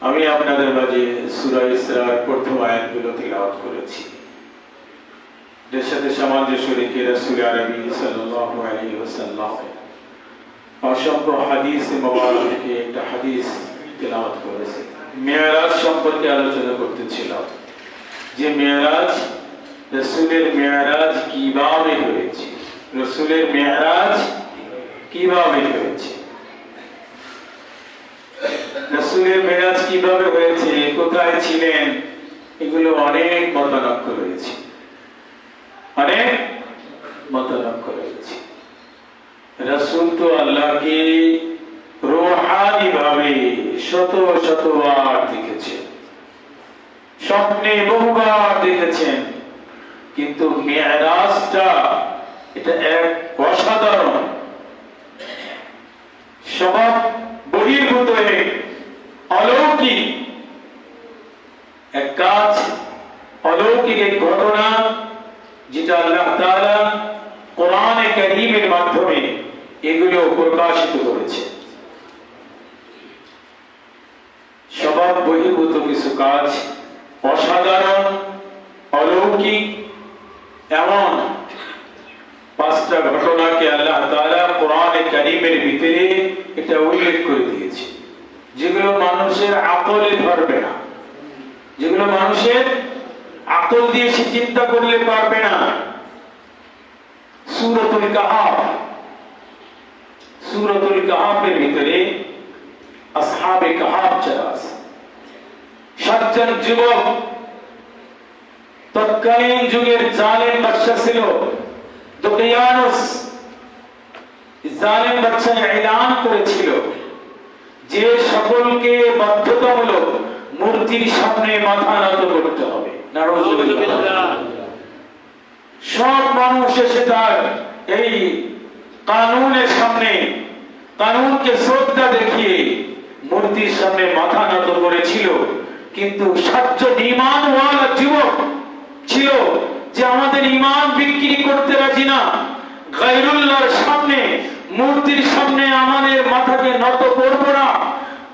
আমি আপনাদের মাঝে সুরা ইসরার প্রথম আয়াতগুলো তিলাওয়াত করেছি। এর সাথে ওয়াসাল্লাম অসংখ্য হাদিস একটা হাদিস তেলাওয়াত করেছি। মেয়ারাজ সম্পর্কে আলোচনা করতেছিলাম। যে মেয়ারাজ, রসুলের মেয়ারাজ কীভাবে হয়েছে? রসুলের মেয়ারাজ কীভাবে হয়েছে? রসুলের মেরাজ কীভাবে হয়েছে, কোথায় ছিলেন, এগুলো অনেক মতানক্য রয়েছে। অনেক মতানক্য রয়েছে। রসুল তো আল্লাহকে রোহানি ভাবে শত শতবার দেখেছেন। স্বপ্নে বহুবার দেখেছেন। কিন্তু মেয়ারাজটা এটা এক অসাধারণ। এক অলৌকিক। এক কাজ, অলৌকিক এক ঘটনা যেটা আল্লাহ তাআলা কোরআনে কারীমের মাধ্যমে এগুলো প্রকাশিত করেছে। স্বভাব বহির্ভূত কিছু কাজ, অসাধারণ, অলৌকিক, এমন পাঁচটা ঘটনাকে আল্লাহ তাআলা কোরআনে কারীমের ভিতরে এটা উল্লেখ করে দিয়েছে। যেগুলো মানুষের আকলে ধরবে না। যেগুলো মানুষের আকল দিয়ে সে চিন্তা করলে পারবে না। সুরতুল কাহাব সুরতুল কাহাবের ভিতরে আসহাবে কাহাব যারা আছে, সাতজন যুবক তৎকালীন যুগের জালেম বাদশা ছিল। দোকিয়ানুস জালেম বাদশা এলান করেছিল। যে সকলকে বাধ্যতামূলক মূর্তির সামনে মাথা নত করতে হবে। সব মানুষ এসে তার এই কানুনের সামনে, কানুনকে শ্রদ্ধা দেখিয়ে মূর্তির সামনে মাথা নত করেছিল। কিন্তু সাতজন ইমানওয়ালা যুবক ছিল যে আমাদের ইমান বিক্রি করতে রাজি না। গাইরুল্লাহর সামনে মূর্তির সামনে আমাদের মাথাকে নত করব না।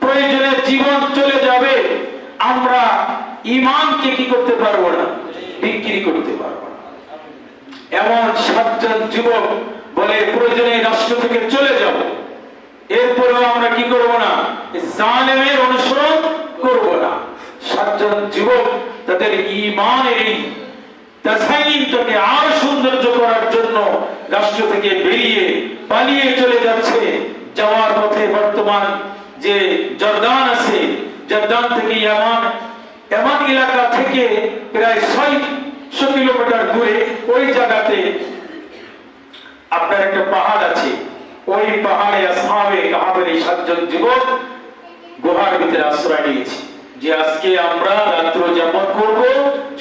প্রয়োজনে জীবন চলে যাবে। আমরা ইমানকে কি করতে পারব না? বিক্রি করতে পারব এমন সাতজন যুবক বলে, প্রয়োজনে রাষ্ট্র থেকে চলে যাব এরপরেও আমরা কি করব না? জালেমের অনুসরণ করব না। সাতজন যুবক তাদের ইমানের এই আরও সৌন্দর্য করার জন্য রাষ্ট্র থেকে বেরিয়ে পালিয়ে চলে যাচ্ছে। যাওয়ার পথে বর্তমান যে জর্দান আছে, জর্দান থেকে ইয়ামান এমন এলাকা থেকে প্রায় ছয়শো কিলোমিটার দূরে ওই জায়গাতে আপনার একটা পাহাড় আছে। ওই পাহাড়ে আসহাবে কাহাবের এই সাতজন যুবক গুহার ভিতরে আশ্রয় নিয়েছি। যে আজকে আমরা রাত্র যাপন করব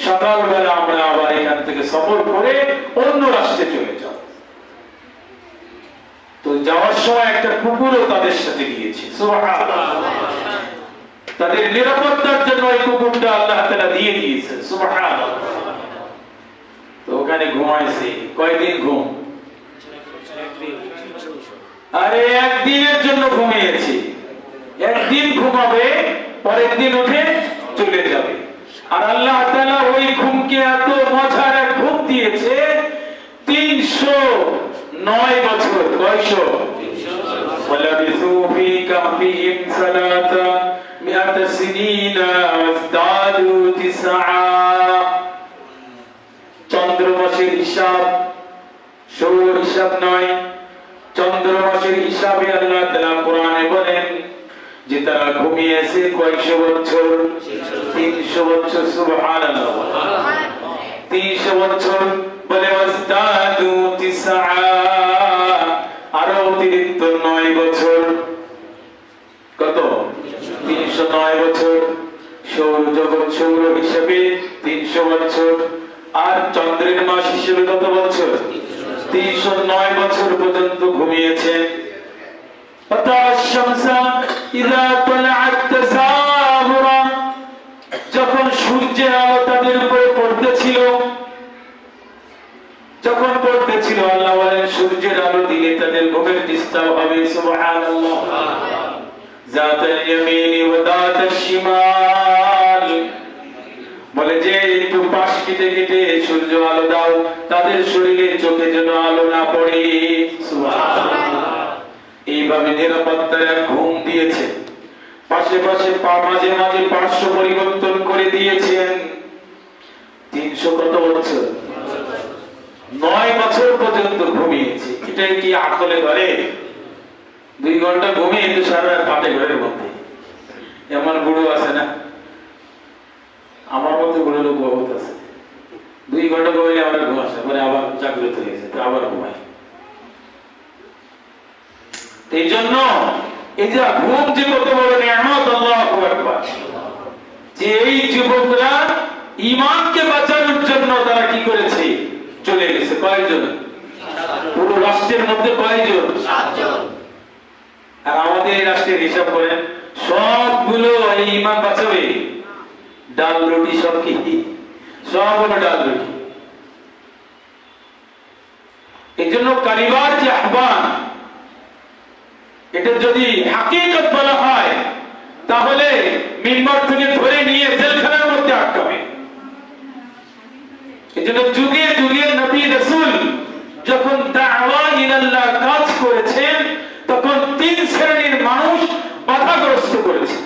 সকালবেলা আমরা আবার এখান থেকে সফর করে অন্য রাষ্ট্রে চলে যাব। তো যাওয়ার সময় একটা কুকুরও তাদের সাথে গিয়েছে। তাদের নিরাপত্তার জন্য এই কুকুরটা আল্লাহ তাআলা দিয়ে দিয়েছে তো ওখানে ঘুমাইছে। কয়দিন ঘুম? আরে একদিনের জন্য ঘুমিয়েছি। একদিন ঘুমাবে, পরের দিন উঠে চলে যাবে। আর আল্লাহ ওই ঘুমকে এত মজার এক ঘুম দিয়েছে, তিনশো নয় বছর কয়শো চন্দ্র মাসের হিসাব, সৌর হিসাব নয়। চন্দ্র মাসের হিসাবে আল্লাহ তালা কোরআনে বলেন তারা ঘুমিয়েছে কয়েকশ বছর? তিনশো বছর সুবহান তিনশো বছর, বলে আরও অতিরিক্ত নয় বছর। কত? তিনশো নয় বছর। সৌর জগৎ সৌর হিসেবে তিনশো বছর। আর চন্দ্রের মাস হিসেবে কত বছর? তিনশো নয় বছর পর্যন্ত ঘুমিয়েছে। অর্থাৎ যখন সূর্যের আলো তাদের উপরে পড়তেছিল, যখন পড়তেছিল, আল্লাহ বলেন, সূর্যের আলো দিলে তাদের ঘুমের ডিস্টার্ব হবে বলে যে, একটু পাশ কেটে কেটে সূর্য আলো দাও, তাদের শরীরে চোখে যেন আলো না পড়ে, সুবহানাল্লাহ। এইভাবে নিরাপত্তার এক ঘুম দিয়েছে। পাশে পাশে পা মাঝে মাঝে পার্শ্ব পরিবর্তন করে দিয়েছেন, তিনশো কত বছর? নয় বছর পর্যন্ত ঘুমিয়েছে। এটাই কি আকলে ধরে দুই ঘণ্টা ঘুমিয়ে কিন্তু সারা রাত পাটে ঘরের মধ্যে। এমন বুড়ো আছে না? আমার মধ্যে বুড়ো লোক বহুত আছে। দুই ঘণ্টা ঘুমাইলে আমার ঘুম আসে মানে আবার জাগ্রত হয়ে যায় আবার ঘুমাই এই জন্য এই যে ঘুম যে কত বড় নিয়ামত আল্লাহু যে এই যুবকরা ইমানকে বাঁচানোর জন্য তারা কি করেছে? চলে গেছে। কয়েকজন পুরো রাষ্ট্রের মধ্যে কয়েকজন আর আমাদের এই রাষ্ট্রের হিসাব করেন সবগুলো এই ইমান বাঁচাবে? ডাল রুটি সব কি? সব হলো ডাল রুটি। এই জন্য কারিবার যে আহ্বান এটা যদি হাকিকত বলা হয়, তাহলে মিম্বার থেকে ধরে নিয়ে জেলখানার মধ্যে আটকাবে এই জন্য যুগে যুগে নবী রসুল যখন দাওয়া ইলাল্লাহ কাজ করেছেন, তখন তিন শ্রেণির মানুষ বাধাগ্রস্ত করেছে।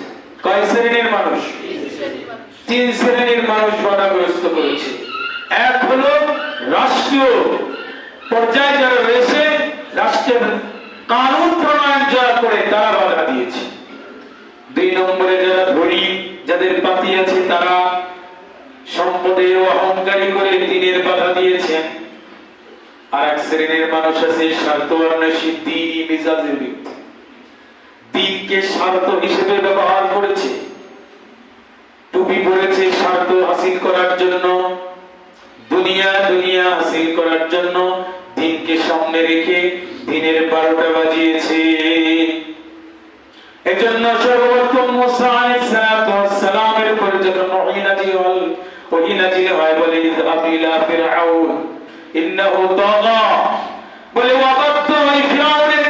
কয় শ্রেণির মানুষ? তিন শ্রেণির মানুষ বাধাগ্রস্ত করেছে। এক হলো রাষ্ট্রীয় পর্যায়ে যারা রয়েছে, রাষ্ট্রের কানুন প্রণয়ন যারা করে, তারা বাধা দিয়েছে। দুই নম্বরে যারা ধনী, যাদের পাতি আছে, তারা সম্পদে অহংকারী করে দিনের বাধা দিয়েছেন। আর এক শ্রেণির মানুষ আছে দিনই মেজাজের দিনকে স্বার্থ হিসেবে ব্যবহার করেছে। টুপি পরেছে, স্বার্থ হাসিল করার জন্য। দুনিয়া দুনিয়া হাসিল করার জন্য। দিনকে সামনে রেখে দিনের বারোটা বাজিয়েছে। এজন্য সর্বপ্রথম সালামের যখন হল হয় বলে ইলা ফিরআউন, ইন্নাহু তাগা। বলে ওয়াকাত ওই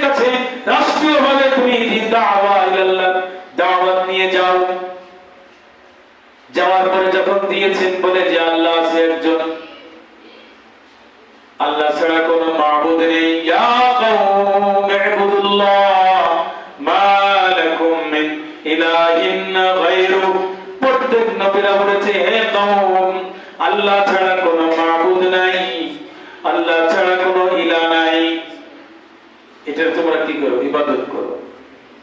কাছে তুমি দাওয়া দাওয়াত নিয়ে যাও। যাওয়ার পরে যখন দিয়েছেন বলে যে, আল্লাহ আছে একজন। আল্লাহ ছাড়া কোনো মাবুদ নেই। ইয়া কওম ইবুদুল্লাহ, মা লাকুম মিন ইলাহিন গায়রু। প্রত্যেক নবীরা বলেছে, হে কওম, আল্লাহ ছাড়া কোনো মাবুদ নাই। আল্লাহ ছাড়া কোনো ইলা নাই। এটার তোমরা কি করো? ইবাদত করো।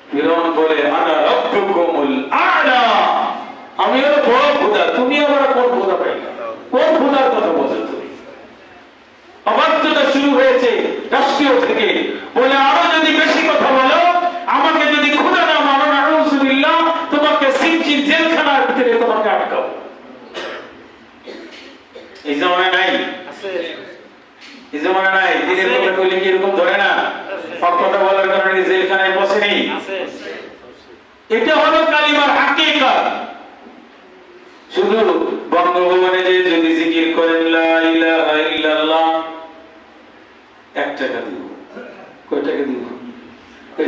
ফিরআউন বলে, আনা রাব্বুকুমুল আ'লা। আমি হলো বড় খোদা তুমি আমার কোন খোদা পাইলা কোন খোদার কথা বলছো তুমি অবাধ্যতা শুরু হয়েছে রাষ্ট্রীয় থেকে বলে আরও যদি বেশি কথা বলো আমাকে যদি খোদা না মানো না আউযুবিল্লাহ তোমাকে সিনচিন জেলখানার ভিতরে তোমাকে আটকাবো এই জমানা নাই এই জমানা নাই দিনের কথা কইলে কি এরকম ধরে না সব কথা বলার কারণে বসেনি এটা হলো কালিমার হাকিকত। শুধু বঙ্গভবনে যে যদি জিকির করেন, লা ইলাহা ইল্লাল্লাহ এক টাকা দিব। কয় টাকা দিব?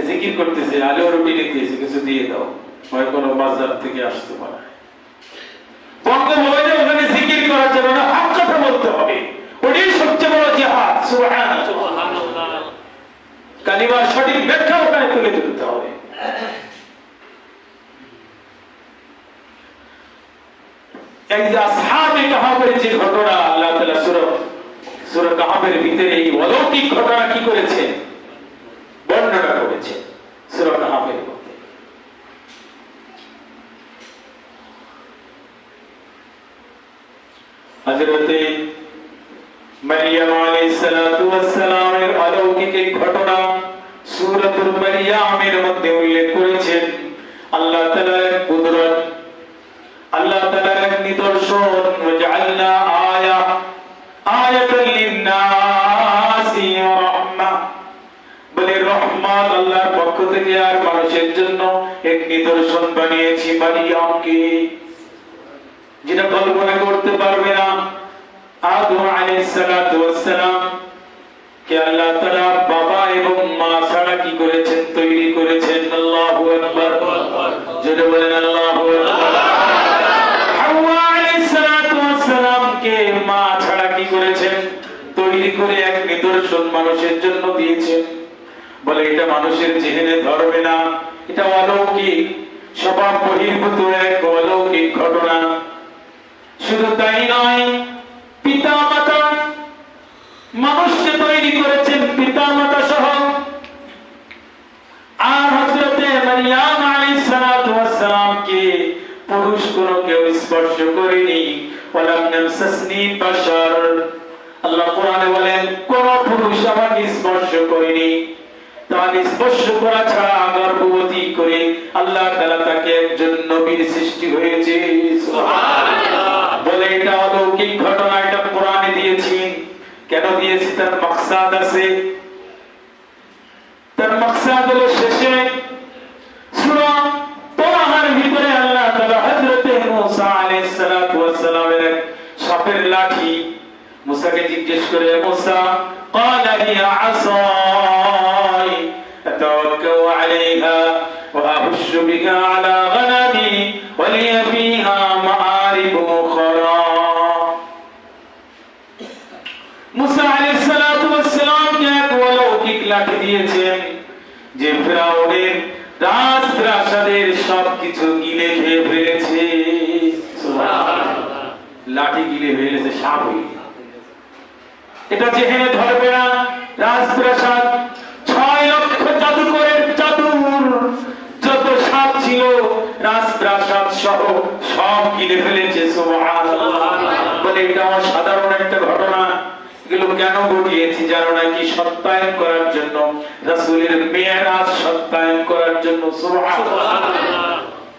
জিকির করতেছে আলো রুটি লিখতেছে কিছু দিয়ে দাও। হয় কোনো বাজার থেকে আসতে পারে। বঙ্গভবনে ওখানে জিকির করার জন্য হক কথা বলতে হবে। ওটাই সবচেয়ে বড় জিহাদ, সুবহানাল্লাহ। কালিমার সঠিক ব্যাখ্যা ওখানে তুলে ধরতে হবে। যে ঘটনা, আল্লাহ ভিতরে এই অলৌকিক ঘটনা কি করেছে? বর্ণনা করেছে সূরা কাহাবের মধ্যে। হযরতে মারিয়াম আলাইহিস সালাতু ওয়াস সালামের অলৌকিক এই ঘটনা সূরাতুল মারিয়ামের মধ্যে উল্লেখ করেছেন। আল্লাহ তাআলার কুদরত, আল্লাহ তাআলার এক নিদর্শন, ওয়াজআলনা আয়া, আয়াতাল লিন-নাসি ওয়া রাহমা। বলে রহমত আল্লাহর পক্ষ থেকে আর মানুষের জন্য এক নিদর্শন বানিয়েছি মারিয়ামকে। যেটা কল্পনা করতে পারবে না তৈরি করেছেন? মানুষের জন্য দিয়েছেন। বলে এটা মানুষের জেহেনে ধরবে না। এটা অলৌকিক। স্বভাব বহির্ভূত এক অলৌকিক ঘটনা। শুধু তাই নয় পিতা মাতা মানুষকে তৈরি করেছেন পিতা মাতা সহ। আর হযরতে মারিয়াম আলাইহিস সালাতু ওয়াস সালামকে পুরুষ কোন কেউ স্পর্শ করেনি। আল্লাহ তাকে একজন নবীর সৃষ্টি হয়েছে। কেন দিয়েছি তার মাকসাদ আছে তার মাকসাদ হলো শেষে সূরা তাহার ভিতরে আল্লাহ তাআলা হযরতে মূসা আলাইহিস সালাতু ওয়াস সালামের এক সাপের লাঠি মুসাকে জিজ্ঞেস করে মুসা قال هي عصاي أتوكل عليها وأهش بها على غنمي ولي فيها مآرب أخرى লাঠি দিয়েছেন যে ফেরাউনের রাজ প্রাসাদের সবকিছু গিলে খেয়ে ফেলেছে। লাঠি গিলে ফেলেছে সাপ হয়ে এটা যেখানে ধরবে না রাজপ্রাসাদ ছয় লক্ষ জাদুকরের জাদুর যত সাপ ছিল রাজপ্রাসাদ সহ সব গিলে ফেলেছে। বলে এটা আমার সাধারণ একটা ঘটনা। এগুলো কেন ঘটিয়েছি নাকি সত্যায়ন করার জন্য? রাসূলের মেয়েরাজ সত্যায়ন করার জন্য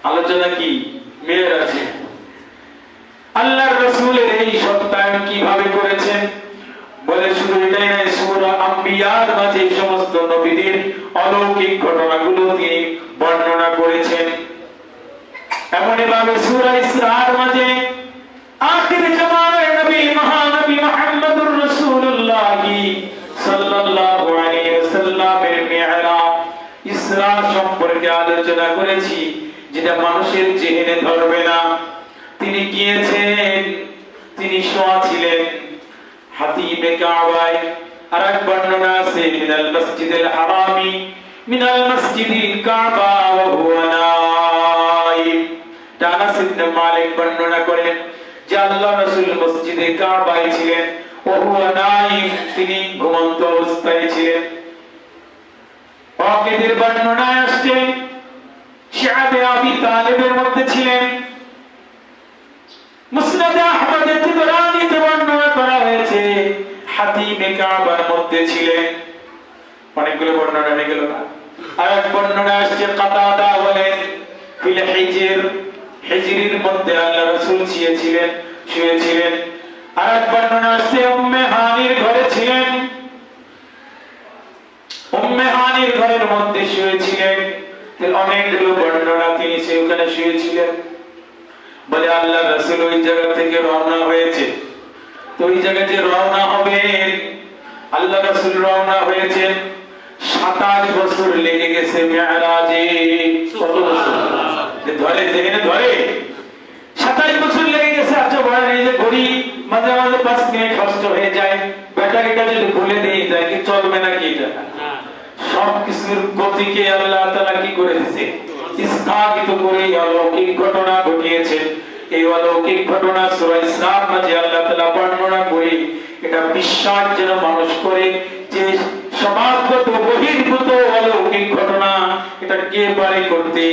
আলোচনা কি? মেয়ের আছে আল্লাহর রাসূলের এই সত্যায়ন কীভাবে করেছেন? বলে শুধু এটাই নয় সূরা আম্বিয়ার মাঝে সমস্ত নবীদের অলৌকিক ঘটনাগুলো তিনি বর্ণনা সম্পর্কে আলোচনা করেছি, যেটা মানুষের জেহেনে ধরবে না। তিনি গিয়েছেন তিনি শোয়া ছিলেন। হাতিমে কাবায় আর এক বর্ণনা আছে, মিনাল মসজিদুল হারামি। মিনাল মসজিদিল কাবা ওয়া হুয়া নাইম। আনাস ইবনে মালিক বর্ণনা করেন যে আল্লাহ রাসূল মসজিদে কাবায় ছিলেন ওয়া হুয়া নাইম, তিনি ঘুমন্ত অবস্থায় ছিলেন। ওয়াকিদের বর্ণনায় আসছে শিআবে আবি তালেবের মধ্যে ছিলেন। মুসনাদ আহমদে বর্ণনা করা হয়েছে, হাতিমে কাবার মধ্যে ছিলেন। অনেকগুলো বর্ণনা হয়ে গেল না? আর এক বর্ণনা আসছে, কাতাদা বলেন, ফিল হিজর মধ্যে আল্লাহ শুয়েছিলেন শুয়েছিলেন। আর এক বর্ণনা আসছে, উম্মে হানির ঘরে ছিলেন। হানির ঘরের মধ্যে শুয়েছিলেন। অনেকগুলো বর্ণনা তিনি সেখানে শুয়েছিলেন। বলে আল্লাহ রাসূল ওই জায়গা থেকে রওনা হয়েছে। তো ওই জায়গায় যে রওনা হবেন। আল্লাহ রাসূল রওনা হয়েছেন। 27 বছর লেগে গেছে মেরাজে কত বছর? ধরে যেখানে ধরে। 27 বছর লেগে গেছে আচ্ছা বলেন এই যে ঘড়ি মাঝে মাঝে 5 মিনিট হয়ে যায়। ব্যাটারিটা যদি খুলে দেই তাই কি চলবে নাকি এটা? সবকিছুর গতিকে আল্লাহ তালা কি করে দিছে স্থাপিত করে অলৌকিক ঘটনা ঘটিয়েছেন এই অলৌকিক ঘটনা সূরা ইসলাম মাঝে আল্লাহ তালা বর্ণনা করে, এটা বিশ্বাস যেন মানুষ করে যে সমাজগত বহির্ভূত অলৌকিক ঘটনা এটা কে পারে করতে?